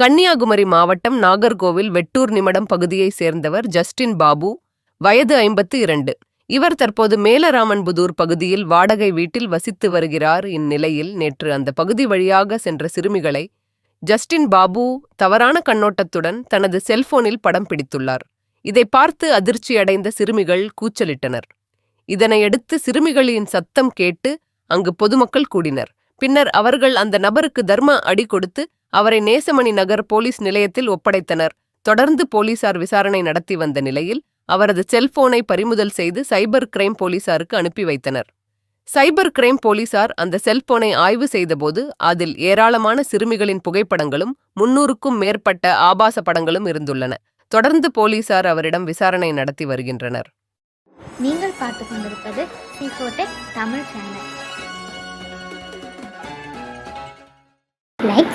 கன்னியாகுமரி மாவட்டம் நாகர்கோவில் வெட்டூர் நிமடம் பகுதியைச் சேர்ந்தவர் ஜஸ்டின் பாபு வயது ஐம்பத்து இரண்டு. இவர் தற்போது மேலராமன்புதூர் பகுதியில் வாடகை வீட்டில் வசித்து வருகிறார். இந்நிலையில் நேற்று அந்த பகுதி வழியாக சென்ற சிறுமிகளை ஜஸ்டின் பாபு தவறான கண்ணோட்டத்துடன் தனது செல்போனில் படம் பிடித்துள்ளார். இதை பார்த்து அதிர்ச்சியடைந்த சிறுமிகள் கூச்சலிட்டனர். இதனையடுத்து சிறுமிகளின் சத்தம் கேட்டு அங்கு பொதுமக்கள் கூடினர். பின்னர் அவர்கள் அந்த நபருக்கு தர்ம அடி கொடுத்து அவரை நேசமணி நகர் போலீஸ் நிலையத்தில் ஒப்படைத்தனர். தொடர்ந்து போலீசார் விசாரணை நடத்தி வந்த நிலையில் அவரது செல்போனை பறிமுதல் செய்து சைபர் கிரைம் போலீசாருக்கு அனுப்பி வைத்தனர். சைபர் கிரைம் போலீசார் அந்த செல்போனை ஆய்வு செய்தபோது அதில் ஏராளமான சிறுமிகளின் புகைப்படங்களும் முன்னூறுக்கும் மேற்பட்ட ஆபாச படங்களும் இருந்துள்ளன. தொடர்ந்து போலீசார் அவரிடம் விசாரணை நடத்தி வருகின்றனர். நீங்கள் பார்த்து கொண்டிருப்பது Tamil channel. Like